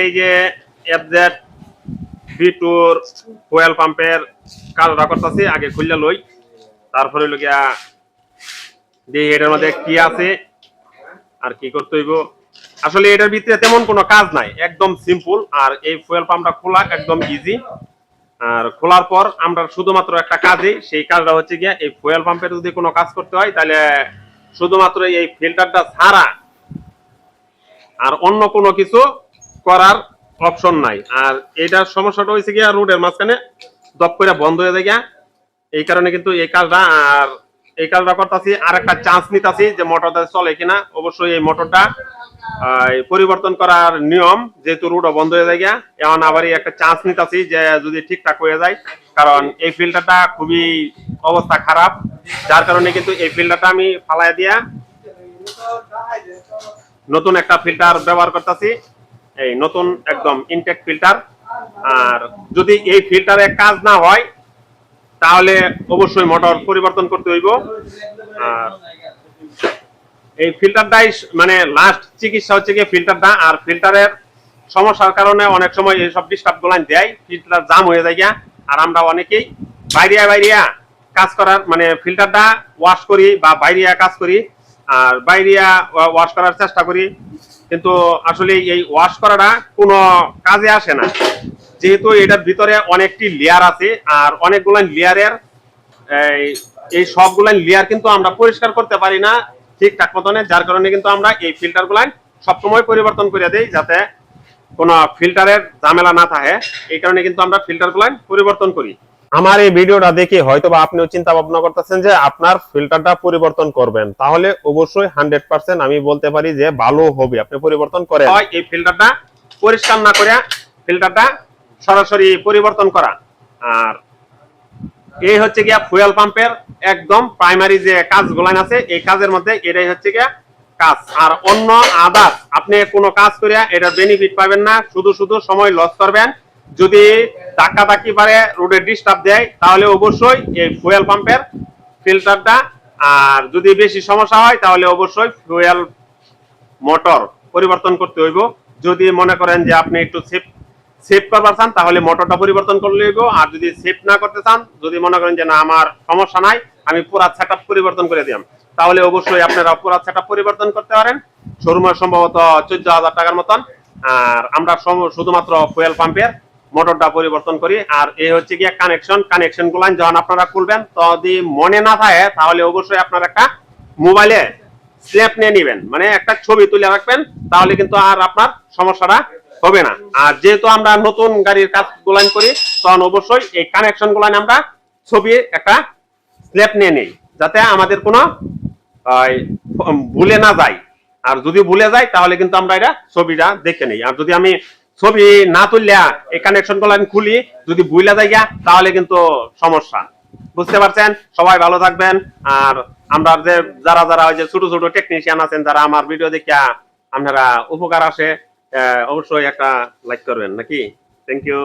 এই যে FZ V টুর fuel পাম্পের কাজটা করতেছি, আগে খুললে লই। তারপরে হইল যে এটার মধ্যে কি আছে, আর কি করতে হইব। আসলে এটার ভিতরে তেমন কোনো কাজ নাই, একদম সিম্পল আর এই ফুয়েল পাম্পটা খোলা একদম ইজি আর খোলার পর আমরা শুধুমাত্র একটা কাজই, সেই কাজটা হচ্ছে গিয়া এই ফুয়েল পাম্পের যদি কোনো কাজ করতে হয়, তাহলে শুধুমাত্র এই ফিল্টারটা ছাড়া আর অন্য কোনো কিছু করার অপশন নাই। আর এটার সমস্যাটা হয়েছে গিয়া রোডের মাঝখানে দপ করে বন্ধ হয়ে যায় এই কারণে কিন্তু এই কাজটা আর এই কাজটা করতেছি, আর একটা চান্স নিতেছি যে মোটরটা চলে কিনা। অবশ্যই এই মোটরটা পরিবর্তন করার নিয়ম যেহেতু রোডও বন্ধ হয়ে যায় এখন আবার একটা চান্স নিতেছি যে যদি ঠিকঠাক হয়ে যায়। কারণ এই ফিল্টারটা খুবই অবস্থা খারাপ। যার কারণে কিন্তু এই ফিল্টারটা আমি ফালাই দিয়া নতুন একটা ফিল্টার ব্যবহার করতেছি। এই নতুন একদম ইনটেক ফিল্টার আর যদি এই ফিল্টারে কাজ না হয়, তাহলে অবশ্যই মোটর পরিবর্তন করতে হইব। আর এই ফিল্টারটাই মানে লাস্ট চিকিৎসা হচ্ছে গিয়ে ফিল্টারটা আর ফিল্টারের সমস্যার কারণে অনেক সময় এইসব ডিস্টার্ব গুলান দেয় ফিল্টার জাম হয়ে যায় আর আমরা অনেকেই বাইরিয়া বাইরিয়া কাজ করার মানে ফিল্টারটা ওয়াশ করি বা বাইরিয়া কাজ করি। আর বাইরিয়া ওয়াশ করার চেষ্টা করি। কিন্তু আসলে এই ওয়াশ করাটা কোনো কাজে আসে না। যেহেতু এটার ভিতরে অনেকটি লেয়ার আছে, আর অনেকগুলো লেয়ারের এই সবগুলাই লেয়ার কিন্তু আমরা পরিষ্কার করতে পারি না ঠিকঠাক মতনে, যার কারণে কিন্তু আমরা এই ফিল্টার গুলাই সবসময় পরিবর্তন করে দেই যাতে কোনো ফিল্টারের ঝামেলা না থাকে। এই কারণে কিন্তু আমরা ফিল্টার গুলাই পরিবর্তন করি। আমার এই ভিডিওটা দেখে হয়তো বা আপনিও চিন্তা ভাবনা করতেছেন যে আপনার ফিল্টারটা পরিবর্তন করবেন। তাহলে অবশ্যই হান্ড্রেড পার্সেন্ট আমি বলতে পারি যে ভালো হবে। আপনি পরিবর্তন করেন। এই ফিল্টারটা পরিষ্কার না করে ফিল্টারটা সরাসরি পরিবর্তন করা। আর এই হচ্ছে গিয়া ফুয়েল পাম্পের একদম প্রাইমারি যে কাজ কাজগুলান আছে, এই কাজের মধ্যে এটাই হচ্ছে গিয়া কাজ। আর অন্য আদার আপনি কোনো কাজ করিয়া এটা বেনিফিট পাবেন না। শুধু শুধু সময় লস করবেন। যদি ধাক্কা ধাক্কি পারে রোডে ডিস্টার্ব দেয়, তাহলে অবশ্যই এই ফুয়েল পাম্পের ফিল্টারটা আর যদি বেশি সমস্যা হয়, তাহলে অবশ্যই ফুয়েল মোটর পরিবর্তন করতে হইব। যদি মনে করেন যে আপনি একটু সেফ সেভ করবার চান, তাহলে মোটরটা পরিবর্তন করলে হইব। আর যদি সেভ না করতে চান, যদি মনে করেন যে না, আমার সমস্যা নাই, আমি পুরা সেট পরিবর্তন করে দিলাম, তাহলে অবশ্যই আপনারা পুরা সেট পরিবর্তন করতে পারেন। শোরুমের সম্ভবত চোদ্দ হাজার টাকার মতন। আর আমরা শুধুমাত্র ফুয়েল পাম্পের মোটরটা পরিবর্তন করি। আর এই হচ্ছে গিয়ে কানেকশন কানেকশনগুলো যখন আপনারা খুলবেন, যদি মনে না থাকে, তাহলে অবশ্যই আপনার একটা মোবাইলে স্ন্যাপ নিয়ে নিবেন। মানে একটা ছবি তুলে রাখবেন, তাহলে কিন্তু আর আপনার সমস্যাটা হবে না। আর যেহেতু আমরা নতুন গাড়ির কাজ গুলান করি, তখন অবশ্যই এই কানেকশন গুলান আমরা ছবি একটা স্ন্যাপ নিয়ে নেই, যাতে আমাদের কোনো ভুলে না যায়। আর যদি ভুলে যায়, তাহলে কিন্তু আমরা এটা ছবিটা দেখে নেই। আর যদি আমি ছবি না তুললে এই কানেকশনগুলো আমি খুলি, যদি বুইলা যাই তাহলে কিন্তু সমস্যা। বুঝতে পারছেন? সবাই ভালো থাকবেন। আর আমরা যে, যারা যারা ওই যে ছোট ছোট টেকনিশিয়ান আছেন, যারা আমার ভিডিও দেখিয়া আপনারা উপকার আসে অবশ্যই একটা লাইক করবেন, নাকি? Thank you